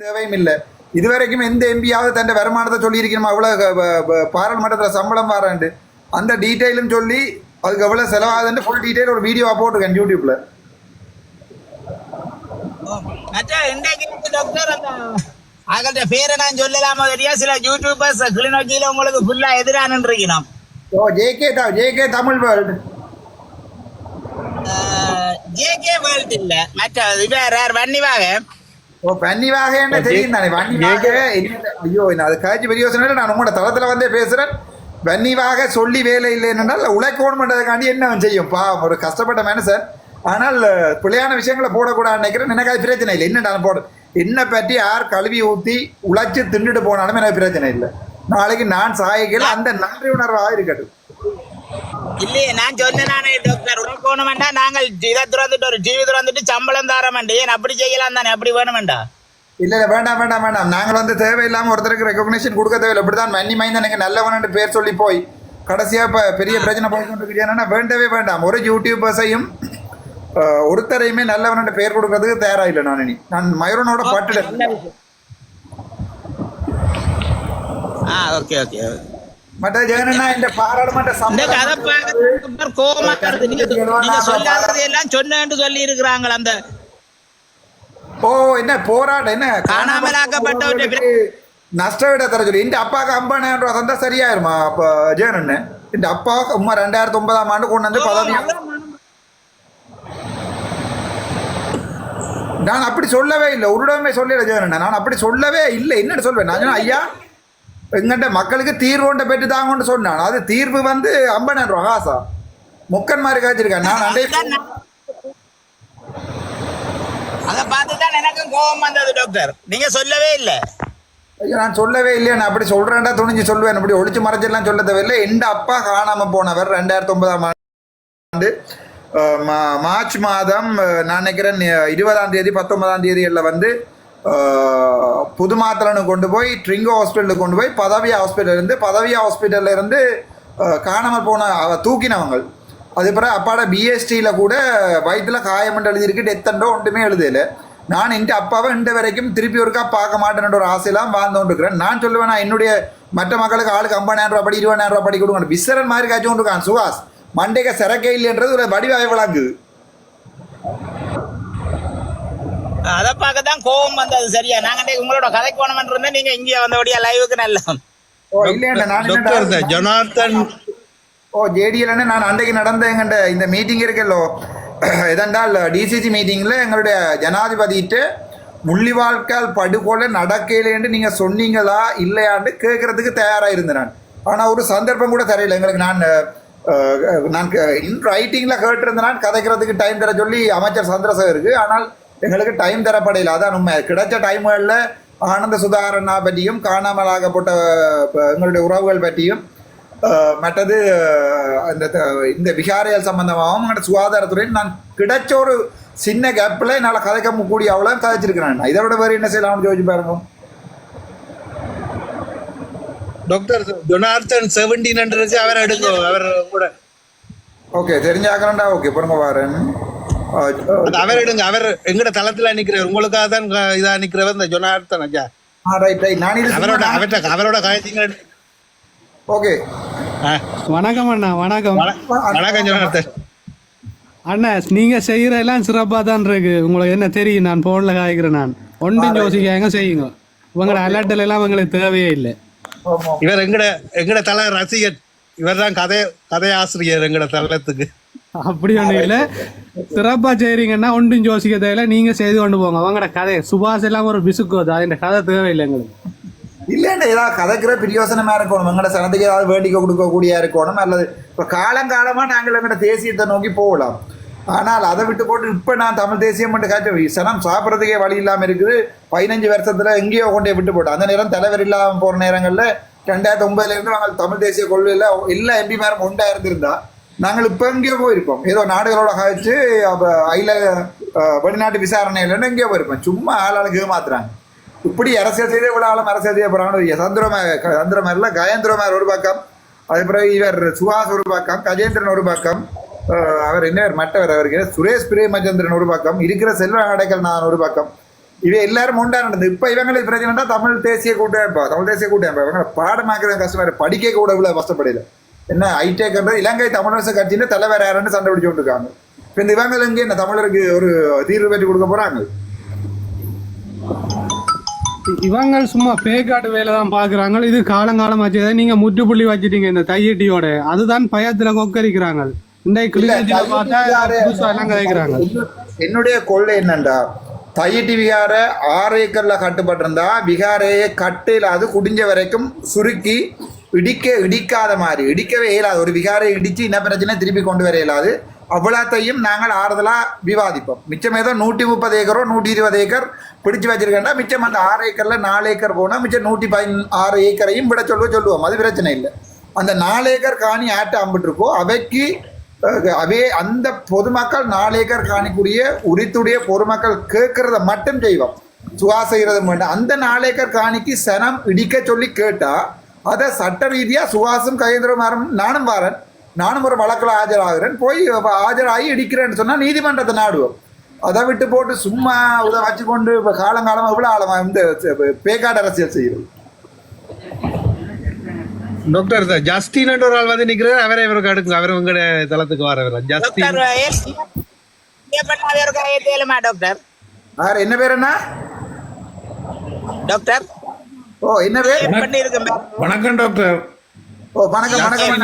தேவையும் இல்லை இதுவரைக்கும் எந்த எம்பியாவது தன் வருமானத்தை சொல்லியிருக்கணுமா? அவ்வளோ பாராளுமன்றத்தில் சம்பளம் வராண்டு அந்த டீட்டெயிலும் சொல்லி அதுக்கு எவ்வளோ செலவாகுதுன்னு ஃபுல் டீட்டெயில் ஒரு வீடியோவாக போட்டிருக்கேன் அந்த அவங்கள்ட்ட பேரை நான் சொல்லலாமோ தெரியா? சில யூடியூபர்ஸ் கிளிநொச்சியில உங்களுக்கு ஃபுல்லா எதிரானு இருக்கணும் ஓ JK JK Tamil world JK world இல்ல. மற்ற இது வேற வன்னிவாக ஓ பன்னிவாக என்ன தெரியும் தானே என்ன- ஐயோ அது காய்ச்சி பெரிய யோசனை. நான் உங்களோட தளத்தில் வந்தே பேசுகிறேன் வன்னிவாக சொல்லி வேலை இல்லை என்னென்னால் உழைக்கணும் பண்ணுறதுக்காண்டி என்ன அவன் செய்யும்? பா ஒரு கஷ்டப்பட்ட மனுஷன். ஆனால் பிள்ளையான விஷயங்களை போடக்கூடாது நினைக்கிறேன். எனக்கு அது பிரச்சனை இல்லை. என்ன நான் போட என்னை பற்றி யார் கழுவி ஊற்றி உழைச்சி தின்னுட்டு போனாலும் எனக்கு பிரச்சனை இல்லை. நாளைக்கு நான் சாயக்கில் அந்த நன்றி உணர்வாக இருக்கட்டும். இல்லையே நான் சொன்னேன் டாக்டர் வேண்டாம் நாங்கள் இதை திறந்துட்டு ஒரு டிவி திறந்துட்டு சம்பளம் தர ஏன் அப்படி செய்யலாம் தானே அப்படி வேணும் வேண்டாம் இல்ல இல்ல வேண்டாம் வேண்டாம் வேண்டாம் நாங்கள் வந்து தேவையில்லாம ஒருத்தருக்கு ரெகக்னிஷன் கொடுக்க தேவையில்லை இப்படிதான் மன்னி மைந்தன் எனக்கு நல்லவன் பேர் சொல்லி போய் கடைசியா இப்ப பெரிய பிரச்சனை போய் கொண்டிருக்கிறேன்னா வேண்டவே வேண்டாம் ஒரு யூடியூபர்ஸையும் ஒருத்தரையுமே நல்லவன் பேர் கொடுக்கறதுக்கு தயாரா இல்லை நான் இனி நான் மயூரனோட பட்டுல ஆ ஓகே ஓகே மற்ற ஜெகனண்ணா இந்த பாராளுமன்ற இந்த கதை சம்பளம் பார்க்க கோபமா வருது. நீங்க நீங்க சொல்லாதது எல்லாம் சொன்னேன்னு சொல்லி இருக்கிறாங்க அந்த ஓ என்ன போராட்டம் என்ன காணாமலாக்கப்பட்டவற்றை பிற- நஷ்டவிட தர சொல்லி இந்த அப்பாவுக்கு ஐம்பதாயிரம் ரூபா தந்தா சரியாயிருமா அப்ப ஜெகனண்ணே இந்த அப்பாவுக்கு உமா ரெண்டாயிரத்தி ஒன்பதாம் ஆண்டு கொண்டு வந்து பதவி நான் அப்படி சொல்லவே இல்லை உருடமே சொல்லல ஜெகனண்ணா நான் அப்படி சொல்லவே இல்லை என்னன்னு சொல்வேன் நான் ஐயா எங்கிட்ட மக்களுக்கு தீர்வுண்ட பெற்று தாங்கன்னு சொன்னான் அது தீர்வு வந்து ஐம்பதாயிரம் ரூபா காசா முக்கன் மாதிரி காய்ச்சிருக்கேன் நான் அண்டை அதை பார்த்து தான் எனக்கும் கோபம் வந்தது டாக்டர் நீங்க சொல்லவே இல்லை ஐயா நான் சொல்லவே இல்லையா நான் அப்படி சொல்றேன்டா துணிஞ்சு சொல்லுவேன் அப்படி ஒளிச்சு மறைச்செல்லாம் சொல்ல தேவையில்லை எந்த அப்பா காணாம போனவர் ரெண்டாயிரத்தி ஒன்பதாம் ஆண்டு மார்ச் மாதம் நான் நினைக்கிறேன் இருபதாம் தேதி பத்தொன்பதாம் தேதிகளில் வந்து புது புதுமாத்தலனு கொண்டு போய் ட்ரிங்கோ ஹாஸ்பிட்டலுக்கு கொண்டு போய் பதவியா ஹாஸ்பிட்டல் இருந்து பதவியா ஹாஸ்பிட்டலில் இருந்து காணாமல் போன தூக்கினவங்கள். தூக்கினவங்க அது பிறகு அப்பாட பிஎஸ்டியில் கூட வயிற்றில் காயமண்டு எழுதியிருக்கு டெத்தண்டோ ஒன்றுமே எழுதலை. நான் இந்த அப்பாவை இந்த வரைக்கும் திருப்பி ஒருக்கா பார்க்க மாட்டேன்ற ஒரு ஆசையெல்லாம் வாழ்ந்து கொண்டிருக்கிறேன் நான் சொல்லுவேன் நான் என்னுடைய மற்ற மக்களுக்கு ஆளுக்கு ஐம்பதாயிரம் ரூபா படி இருபதாயிரம் ரூபா படி கொடுங்க விசரன் மாதிரி காய்ச்சி கொண்டிருக்கான் சுகாஸ் மண்டைக்கு சிறக்கே இல்லைன்றது ஒரு வடிவாய் விளாங்குது அதை பார்க்க தான் கோபம் வந்தது. சரியா? நாங்க உங்களோட கதைக்கு போனோம்னு இருந்தேன். நீங்க இங்கே வந்தபடியா லைவுக்கு நல்ல ஜொனார்த்தன் ஓ ஜேடிஎல்னு நான் அன்றைக்கு நடந்த இந்த மீட்டிங் இருக்கல்லோ எதென்றால் டிசிசி மீட்டிங்கில் எங்களுடைய ஜனாதிபதிட்டு முள்ளிவாழ்க்கால் படுகொலை நடக்கலைன்னு நீங்கள் சொன்னீங்களா இல்லையான்னு கேட்கறதுக்கு தயாராக இருந்தேன் நான். ஆனால் ஒரு சந்தர்ப்பம் கூட தரையில. எங்களுக்கு நான் நான் இன் ரைட்டிங்கில் கேட்டிருந்தேன் நான். கதைக்கிறதுக்கு டைம் தர சொல்லி அமைச்சர் சந்திரசேகருக்கு. ஆனால் எங்களுக்கு டைம் தரப்படையில. அதான் உண்மை. கிடைச்ச டைம்களில் ஆனந்த சுதாகரனா பற்றியும் காணாமலாகப்பட்ட எங்களுடைய உறவுகள் பற்றியும் மற்றது அந்த இந்த விகாரியல் சம்பந்தமாகவும் எங்களோட சுகாதாரத்துறையில் நான் கிடைச்ச ஒரு சின்ன கேப்பில் என்னால் கதைக்க கூடிய அவ்வளோ கதைச்சிருக்கிறேன். இதை விட வேறு என்ன செய்யலாம்னு யோசிச்சு பாருங்க. டாக்டர் ஜொனார்த்தன் செவன்டீன் அவர் எடுங்க. அவர் கூட. ஓகே தெரிஞ்சாக்கிறேன்டா ஓகே பொறுங்க அது அவர் எடுங்க அவர் எங்கட தளத்துல நிக்கிறவர் உங்களுக்காக தான் இதா நிக்கிறவர் இந்த ஜொனார்த்தன் ஐயா அவரோட அவர்கிட்ட அவரோட காயத்தீங்க ஓகே. வணக்கம் அண்ணா வணக்கம். வணக்கம் ஜொனார்த்தன். அண்ணா நீங்க செய்யற எல்லாம் சிறப்பா தான் இருக்கு. உங்களுக்கு என்ன தெரியும்? நான் போன்ல காய்க்கிறேன் நான். ஒன்றும் யோசிக்காங்க செய்யுங்க. உங்களோட அலர்ட்டில் எல்லாம் எங்களுக்கு தேவையே இல்லை. இவர் எங்கட எங்கட தல ரசிகர் இவர் தான் கதை கதை ஆசிரியர் எங்கட தளத்துக்கு. அப்படி ஒன்றும் இல்லை. சிறப்பா செய்றீங்கன்னா ஒன்றும் யோசிக்க தேவையில்லை. நீங்க செய்து கொண்டு போங்க. உங்களோட கதை. சுபாஷ் எல்லாம் ஒரு பிசுக்கு. அது கதை தேவையில்லை எங்களுக்கு. இல்லைன்னா ஏதாவது கதைக்கிற பிரியோசனமா இருக்கணும். எங்கட சனத்துக்கு ஏதாவது வேண்டிக்கை கொடுக்கக்கூடியா இருக்கணும். அல்லது இப்போ காலங்காலமாக நாங்கள் எங்கட தேசியத்தை நோக்கி போகலாம். ஆனால் அதை விட்டு போட்டு இப்போ நான் தமிழ் தேசியம் மட்டும் காய்ச்ச சனம் சாப்பிட்றதுக்கே வழி இல்லாமல் இருக்குது. பதினஞ்சு வருஷத்தில் எங்கேயோ கொண்டே விட்டு போட்டோம். அந்த நேரம் தலைவர் இல்லாமல் போகிற நேரங்களில் ரெண்டாயிரத்தி ஒன்பதுலேருந்து நாங்கள் தமிழ் தேசிய கொள்கையில் எல்லா எம்பி ஒன்றா இருந்திருந்தா நாங்கள் இப்போ எங்கேயோ போயிருப்போம். ஏதோ நாடுகளோட கழிச்சு அப்போ அயில வெளிநாட்டு விசாரணை இல்லைன்னு எங்கேயோ போயிருப்போம். சும்மா ஆளாளுக்கு ஏமாத்துறாங்க. இப்படி அரசியல் செய்தே இவ்வளோ ஆளும் அரசியல் செய்ய போகிறாங்க சந்திரமார் சந்திரமாரில் கயேந்திரமார் ஒரு பக்கம். அது பிறகு இவர் சுஹாஸ் ஒரு பக்கம் கஜேந்திரன் ஒரு பக்கம். அவர் என்ன மற்றவர் அவருக்கு சுரேஷ் பிரேமச்சந்திரன் ஒரு பக்கம். இருக்கிற செல்வ அடைக்கல் நான் ஒரு பக்கம். இவை எல்லாரும் உண்டா நடந்தது இப்போ இவங்களுக்கு பிரச்சனைனா தமிழ் தேசிய கூட்டமைப்பா தமிழ் தேசிய கூட்டமைப்பா. இவங்களை பாடமாக்குறது கஷ்டமாக படிக்க கூட இவ்வளோ கஷ்டப்படையில என்ன ஐடெக்ன்றது இலங்கை தமிழரசு கட்சியின் தலைவர் யாருன்னு சண்டை பிடிச்சு கொண்டிருக்காங்க. இப்போ இந்த இவங்க இங்கே என்ன தமிழருக்கு ஒரு தீர்வு பெற்று கொடுக்க போறாங்க? இவங்க சும்மா பேக்காட்டு வேலை தான் பாக்குறாங்க இது காலங்காலம் வச்சதை நீங்க முற்றுப்புள்ளி வச்சிட்டீங்க இந்த தையட்டியோட. அதுதான் பயத்துல கொக்கரிக்கிறாங்க. என்னுடைய கொள்கை என்னண்டா? தையிட்டி விகார ஆறு ஏக்கர்ல கட்டுப்பட்டிருந்தா விகாரையை கட்டில் அது குடிஞ்ச வரைக்கும் சுருக்கி இடிக்க இடிக்காத மாதிரி இடிக்கவே இயலாது. ஒரு விகாரை இடிச்சு என்ன பிரச்சனை? திருப்பி கொண்டு வர இயலாது. அவ்வளோத்தையும் நாங்கள் ஆறுதலாக விவாதிப்போம். மிச்சம் ஏதோ நூற்றி முப்பது ஏக்கரோ நூற்றி இருபது ஏக்கர் பிடிச்சு வச்சிருக்கேன்டா. மிச்சம் அந்த ஆறு ஏக்கரில் நாலு ஏக்கர் போனால் மிச்சம் நூற்றி பதின ஆறு ஏக்கரையும் விட சொல்லுவோம் சொல்லுவோம். அது பிரச்சனை இல்லை. அந்த நாலு ஏக்கர் காணி ஆட்ட அம்பிட்டுருக்கோ அவைக்கு அவே அந்த பொதுமக்கள் நாலு ஏக்கர் காணிக்குரிய உரித்துடைய பொதுமக்கள் கேட்கறத மட்டும் செய்வோம் சுகா செய்யறது மட்டும் அந்த நாலு ஏக்கர் காணிக்கு சனம் இடிக்க சொல்லி கேட்டால் அதை சட்ட ரீதியா சுகாசும் கயேந்திரமாரும் நானும் வாரன் நானும் ஒரு வழக்கில் ஆஜராகிறேன் போய் ஆஜராகி இடிக்கிறேன்னு சொன்னா நீதிமன்றத்தை நாடுவோம் அதை விட்டு போட்டு சும்மா இதை வச்சுக்கொண்டு இப்போ காலங்காலமாக இவ்வளோ ஆழமா இந்த பேக்காடு அரசியல் செய்யுது டாக்டர் ஜஸ்டின் ஒரு ஆள் வந்து நிக்கிறார் அவரே இவருக்கு அடுக்குங்க அவர் உங்களோட தளத்துக்கு வரவர் ஜஸ்டின் டாக்டர் என்ன பேர் என்ன டாக்டர் ஓ என்ன பண்ணி இருக்கு வணக்கம் டாக்டர். ஓ வணக்கம் வணக்கம்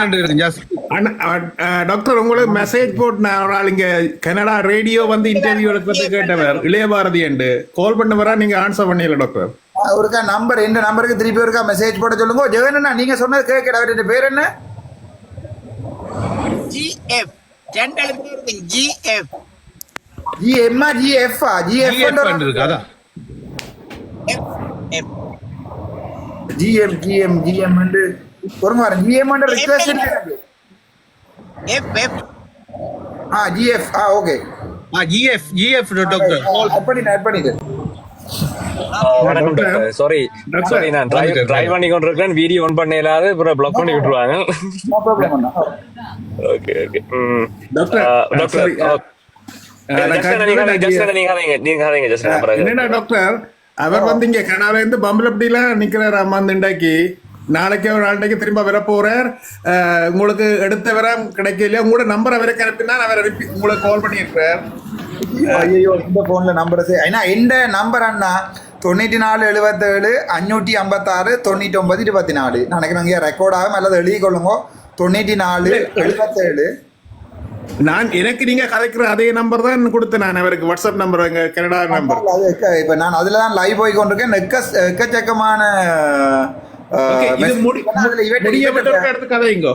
டாக்டர் உங்களுக்கு மெசேஜ் போட்டு நான் ஒரு ஆள் இங்க கனடா ரேடியோ வந்து இன்டர்வியூ எடுக்கிறது கேட்டவர் இளையபாரதி என்று. கால் பண்ணவரா நீங்க ஆன்சர் பண்ணல டாக்டர்? ஒருக்கா நம்பர் இந்த நம்பருக்கு திருப்பி ஒருக்கா மெசேஜ் போட சொல்லுங்க. ஜெகன் நீங்க சொன்னது கேட்கல அவர் என்ன பேர் என்ன? ஜிஎஃப் ஜிஎஃப் ஜிஎம்ஆ ஜிஎஃப்ஆ ஜிஎஃப் இருக்கு அதான். F F GM GM GM ஒரு மாதிரி ஜிஎம் ரிக்வெஸ்ட் எனக்கு. எஃப் எஃப் ஆ ஜிஎஃப் ஆ ஓகே ஆ ஜிஎஃப் ஜிஎஃப் டாக்டர் பண்ணிட்டேன் பண்ணிட்டேன் வணக்கம் டாக்டர் சாரி நான் டிரைவ் பண்ணி கொண்டு இருக்கேன் வீடியோ ஆன் பண்ண இல்லாத அப்புறம் பிளாக் பண்ணி விட்டுருவாங்க. நோ ப்ராப்ளம் அண்ணா ஓகே ஓகே டாக்டர், டாக்டர் நீங்க நீங்க நீங்க நீங்க ஜஸ்ட் டாக்டர் அவர் வந்து இங்க கனடால இருந்து பம்பலப்பட்டியில நிக்கிறார் அம்மா இண்டாக்கி நாளைக்கு ஒரு நாளைக்கு திரும்ப வர போறார். உங்களுக்கு எடுத்த வர கிடைக்கலையா? உங்களோட நம்பர் அவருக்கு அனுப்பினா அவர் repeat- உங்களுக்கு கால் பண்ணியிருக்கிறார். ஐயோ இந்த போன்ல நம்பர் ஏன்னா எந்த நம்பர் அண்ணா தொண்ணூற்றி நாலு எழுபத்தேழு அஞ்சூற்றி ஐம்பத்தாறு தொண்ணூற்றி ஒன்பது இருபத்தி நாலு நினைக்கிறேன் ரெக்கார்ட் ஆகும் அல்லது எழுதி கொள்ளுங்க தொண்ணூற்றி நாலு எழுபத்தேழு நான் எனக்கு நீங்க கதைக்கிற அதே நம்பர் தான் கொடுத்தேன். நான் அவருக்கு வாட்ஸ்அப் நம்பர் எங்க கனடா நம்பர் இப்ப நான் அதுல தான் லைவ் போய் கொண்டிருக்கேன். எக்க எக்கச்சக்கமான கதைங்கோ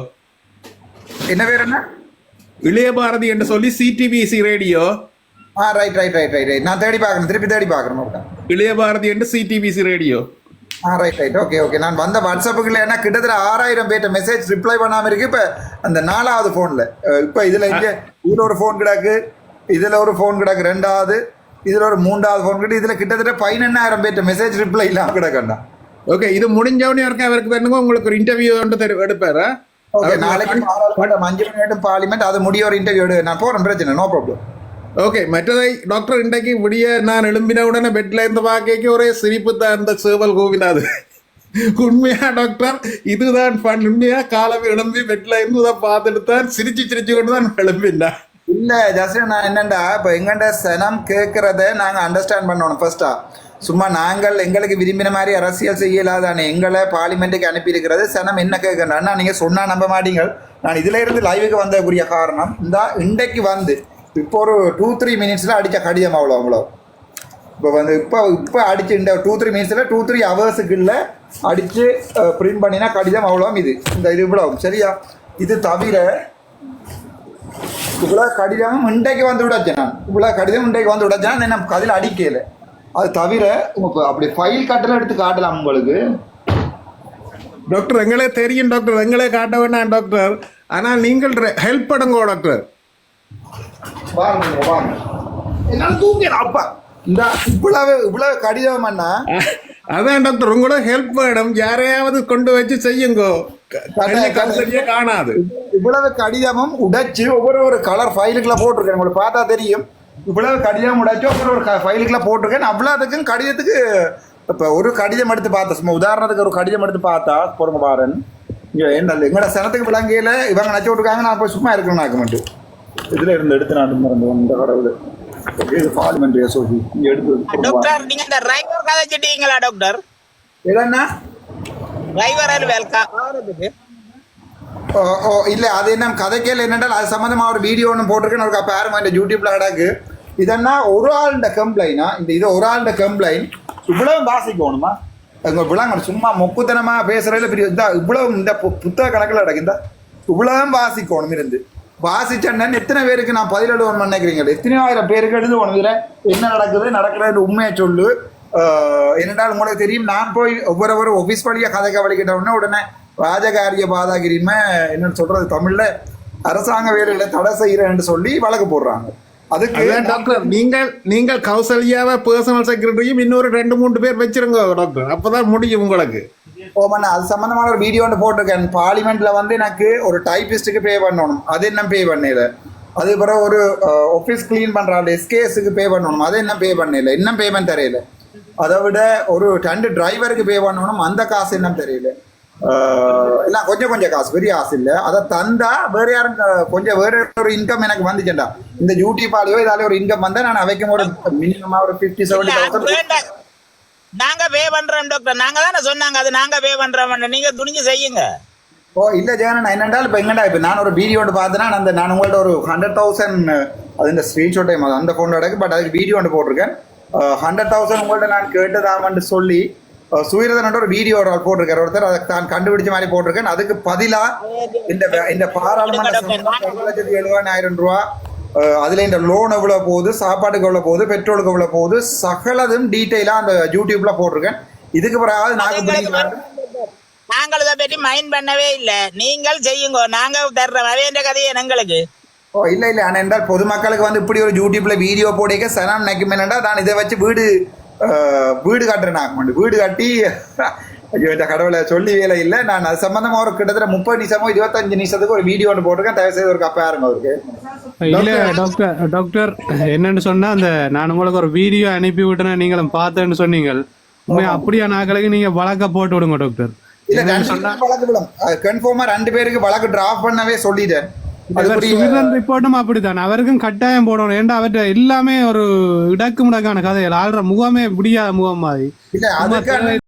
என்ன பேர் என்ன? இளைய பாரதி என்று சொல்லி சிடிபிசி ரேடியோ ஆ ரைட் ரைட் ரைட் ரைட் நான் தேடி பார்க்கணும். திருப்பி தேடி பார்க்கணும். இளைய பாரதி என்று சிடிபிசி ரேடியோ ஆ ரைட் ரைட் ஓகே ஓகே நான் வந்த வாட்ஸ்அப்புக்குள்ள என்ன கிட்டத்தட்ட ஆறாயிரம் பேர்ட்ட மெசேஜ் ரிப்ளை பண்ணாம இருக்கு. இப்ப அந்த நாலாவது போன்ல இப்ப இதுல இங்க இதுல ஒரு ஃபோன் கிடக்கு இதுல ஒரு ஃபோன் கிடக்கு ரெண்டாவது இதுல ஒரு மூன்றாவது ஃபோன் கிட்ட இதுல கிட்டத்தட்ட பதினெண்ணாயிரம் பேர்ட்ட மெசேஜ் ரிப்ளை இல்லாம கிடக்கண்டா ஓகே இது முடிஞ்சவனே வரைக்கும் அவருக்கு வேணுங்க உங்களுக்கு ஒரு இன்டர்வியூ வந்து எடுப்பாரா. ஓகே நாளைக்கு அஞ்சு மணி நேரம் பார்லிமெண்ட் அது முடிய ஒரு இன்டர்வியூ நான் போறேன் பிரச்சனை நோ ப்ராப்ளம் ஓகே மற்றதை டாக்டர் இன்றைக்கு விடிய நான் எழும்பின உடனே பெட்ல இருந்து பார்க்க ஒரே சிரிப்பு தான் இருந்த சேவல் கோவிநாது உண்மையா டாக்டர் இதுதான் fun. உண்மையா காலம் எழும்பி பெட்ல இருந்து தான் பார்த்துட்டு தான் சிரிச்சு சிரிச்சு கொண்டு தான் எழும்பினா இல்ல ஜஸ்ட் நான் என்னண்டா இப்போ எங்கண்ட சனம் கேட்கறத நாங்க அண்டர்ஸ்டாண்ட் பண்ணணும் ஃபர்ஸ்டா சும்மா நாங்கள் எங்களுக்கு விரும்பின மாதிரி அரசியல் செய்யலாதானே எங்களை பார்லிமெண்ட்டுக்கு அனுப்பியிருக்கிறது சனம் என்ன கேட்கறா நீங்க சொன்னா நம்ப மாட்டீங்க நான் இதுல இருந்து லைவுக்கு வந்தக்கூடிய காரணம் இந்த இன்றைக்கு வந்து இப்போ ஒரு டூ த்ரீ மினிட்ஸில் அடிச்ச கடிதம் அவ்வளோ அவ்வளோ இப்போ வந்து இப்போ இப்போ அடிச்சு இந்த டூ த்ரீ மினிட்ஸில் டூ த்ரீ ஹவர்ஸுக்குள்ள அடித்து பிரிண்ட் பண்ணினா கடிதம் அவ்வளோ இது. இந்த இது இவ்வளோ சரியா? இது தவிர இவ்வளோ கடிதம் இன்றைக்கு வந்து விடச்சேன்? இவ்வளோ கடிதம் இன்றைக்கு வந்து விடச்சேன்? நம்ம கதையில் அடிக்கல. அது தவிர உங்கள் அப்படி ஃபைல் கட்டலாம் எடுத்து காட்டலாம் உங்களுக்கு. டாக்டர் எங்களே தெரியும் டாக்டர் எங்களே காட்ட வேண்டாம் டாக்டர் ஆனால் நீங்கள் ஹெல்ப் பண்ணுங்க டாக்டர் வாங்க வாங்க. என்னால் தூங்கிட அப்பா இந்த இவ்வளவு இவ்வளவு கடிதம் அண்ணா. அதான் டாக்டர் உங்களோட ஹெல்ப் வேணும். யாரையாவது கொண்டு வச்சு செய்யுங்கோ. காணாது. இவ்வளவு கடிதமும் உடைச்சு ஒவ்வொரு ஒரு கலர் ஃபைலுக்குள்ள போட்டிருக்கேன். உங்களுக்கு பார்த்தா தெரியும். இவ்வளவு கடிதம் உடைச்சோ அப்புறம் ஒரு ஃபைலுக்குள்ள போட்டிருக்கேன். அவ்வளோத்துக்கும் கடிதத்துக்கு இப்போ ஒரு கடிதம் எடுத்து பார்த்தா சும்மா உதாரணத்துக்கு ஒரு கடிதம் எடுத்து பார்த்தா பொறுமை பாரன். இங்கே என்ன எங்களோட சனத்துக்கு விளங்கையில் இவங்க நச்சு விட்டுருக்காங்க. நான் போய் சும்மா இருக்கணும் நாக்கு மட்டும் இதில் இருந்து எடுத்து நான் மறந்து இந்த கடவுள். இது பார்லிமெண்ட் எஸ்ஓசி இங்கே எடுத்து. டாக்டர் நீங்க இந்த டிரைவர் கதைச்சிட்டீங்களா டாக்டர் இல்லைன்னா டிரைவர் வேல்கா. ஓ ஓ இல்லை அது என்ன கதைக்கேல என்னென்றால் அது சம்மந்தமாக ஒரு வீடியோ ஒன்று போட்டிருக்கேன் ஒரு பாருமா இந்த யூடியூப்ல கிடக்கு. இதென்னா ஒரு ஆளுண்ட கம்ப்ளைனா இந்த இது ஒரு ஆளுண்ட கம்ப்ளைண்ட் இவ்வளவு வாசிக்கணுமா? அங்கே விளாங்க சும்மா மொக்குத்தனமாக பேசுறதுல பெரிய இந்த இவ்வளவு இந்த பு- புத்தக கணக்கில் கிடக்கு. இந்த இவ்வளவும் வாசிக்கணும் இருந்து. வாசிச்சண்ணன் எத்தனை பேருக்கு நான் பதில் நினைக்கிறீங்க? எத்தனை ஆயிரம் பேருக்கு எழுது இதில் என்ன நடக்குது? நடக்கிறது உண்மையை சொல்லு. என்னென்றால் என்னடால் உங்களுக்கு தெரியும். நான் போய் ஒவ்வொரு ஒஃபீஸ் ஆஃபீஸ் வழியாக கதை கவலிக்கிட்ட உடனே உடனே ராஜகாரிய பாதாகிரிமை என்னன்னு சொல்றது தமிழ்ல அரசாங்க வேலையில தடை செய்யறேன்னு சொல்லி வழக்கு போடுறாங்க. அதுக்கு டாக்டர் நீங்கள் நீங்கள் கௌசல்யாவை பர்சனல் செக்ரட்டரியும் இன்னொரு ரெண்டு மூணு பேர் வச்சிருங்க டாக்டர் அப்பதான் முடியும் உங்களுக்கு. ஓமண்ணா அது சம்பந்தமான ஒரு வீடியோ ஒன்று போட்டிருக்கேன். பார்லிமெண்ட்ல வந்து எனக்கு ஒரு டைபிஸ்ட்டுக்கு பே பண்ணணும். அது என்ன பே பண்ணல? அது பிறகு ஒரு ஆஃபீஸ் க்ளீன் பண்றாங்க எஸ்கேஎஸ்க்கு பே பண்ணணும். அது என்ன பே பண்ணல? இன்னும் பேமெண்ட் தெரியல? அதை விட ஒரு ரெண்டு டிரைவருக்கு பே பண்ணணும். அந்த காசு என்ன தெரியல. எல்லாம் கொஞ்சம் கொஞ்சம் காசு பெரிய காசு இல்லை. அதை தந்தா வேற யாரும் கொஞ்சம் வேற ஒரு இன்கம் எனக்கு வந்துச்சுண்டா. இந்த யூடியூப்பாலேயோ இதாலே ஒரு இன்கம் வந்தா நான் அவைக்கும் ஒரு மினிமமா ஒரு ஃபிஃப்டி செவன்டி தௌசண்ட். நாங்க பே பண்றோம் டாக்டர் நாங்க தானே சொன்னாங்க அது நாங்க பே பண்றோம் நீங்க துணிஞ்சு செய்யுங்க. ஓ இல்ல ஜெகன் என்னென்றால் இப்போ எங்கடா இப்போ நான் ஒரு வீடியோ ஒன்று பார்த்தேன்னா நான் அந்த நான் உங்கள்ட்ட ஒரு ஹண்ட்ரட் தௌசண்ட் அது இந்த ஸ்க்ரீன்ஷாட் டைம் அந்த ஃபோனோட பட் அதுக்கு வீடியோ ஒன்று போட்டிருக்கேன். ஹண்ட்ரட் தௌசண்ட் உங்கள்ட்ட நான் கேட்டதாமன்னு சொல்லி அஹ், சுயரதனோட ஒரு வீடியோ ஒரு போட்டிருக்காரு. ஒருத்தர் அதை தான் கண்டுபிடிச்ச மாதிரி போட்டிருக்கேன். அதுக்கு பதிலா இந்த இந்த பாராளுமன்ற லட்சத்தி எழுபதாயிரம் ரூபா அதுல இந்த லோன் எவ்வளவு போகுது சாப்பாட்டுக்கு எவ்வளவு போகுது பெட்ரோலுக்கு எவ்வளவு போகுது சகலதும் டீட்டெயிலா அந்த யூடியூப்ல போட்டிருக்கேன். இதுக்கு பிறகு பிடிக்கிறாங்க நாங்கள் இதை பற்றி மைண்ட் பண்ணவே இல்ல. நீங்கள் செய்யுங்க. நாங்க தர்றோம். அவையன்ற கதையை எங்களுக்கு? ஓ இல்ல இல்ல. ஆனா என்றால் பொதுமக்களுக்கு வந்து இப்படி ஒரு யூடியூப்ல வீடியோ போடிக்க சனம் நினைக்கும் என்னடா நான் இதை வச்சு வீடு வீடு கட்டுறேன் நான். வீடு கட்டி ஐயோ இந்த கடவுளை சொல்லி வேலை இல்லை. நான் அது சம்பந்தமா ஒரு கிட்டத்தட்ட முப்பது நிமிஷமோ இருபத்தஞ்சு நிமிஷத்துக்கு ஒரு வீடியோ ஒன்று போட்டிருக்கேன். தயவு செய்து ஒரு கப்பா இருங்க அவருக்கு? இல்ல டாக்டர் டாக்டர் என்னன்னு சொன்னா அந்த நான் உங்களுக்கு ஒரு வீடியோ அனுப்பி விட்டேன் நீங்களும் பார்த்தேன்னு சொன்னீங்க உண்மையா அப்படியா நாங்களுக்கு நீங்க வழக்க போட்டு விடுங்க டாக்டர் இல்ல கன்ஃபார்மா ரெண்டு பேருக்கு வழக்கு டிராஃப்ட் பண்ணவே சொல்லிட்டேன். சுவிதன் ரிப்போர்ட்டும் அப்படித்தான். அவருக்கும் கட்டாயம் போடணும். ஏன்டா அவர்கிட்ட எல்லாமே ஒரு இடக்கு முடக்கான கதைகள். ஆள்ற முகமே முடியாத முகம் மாதிரி.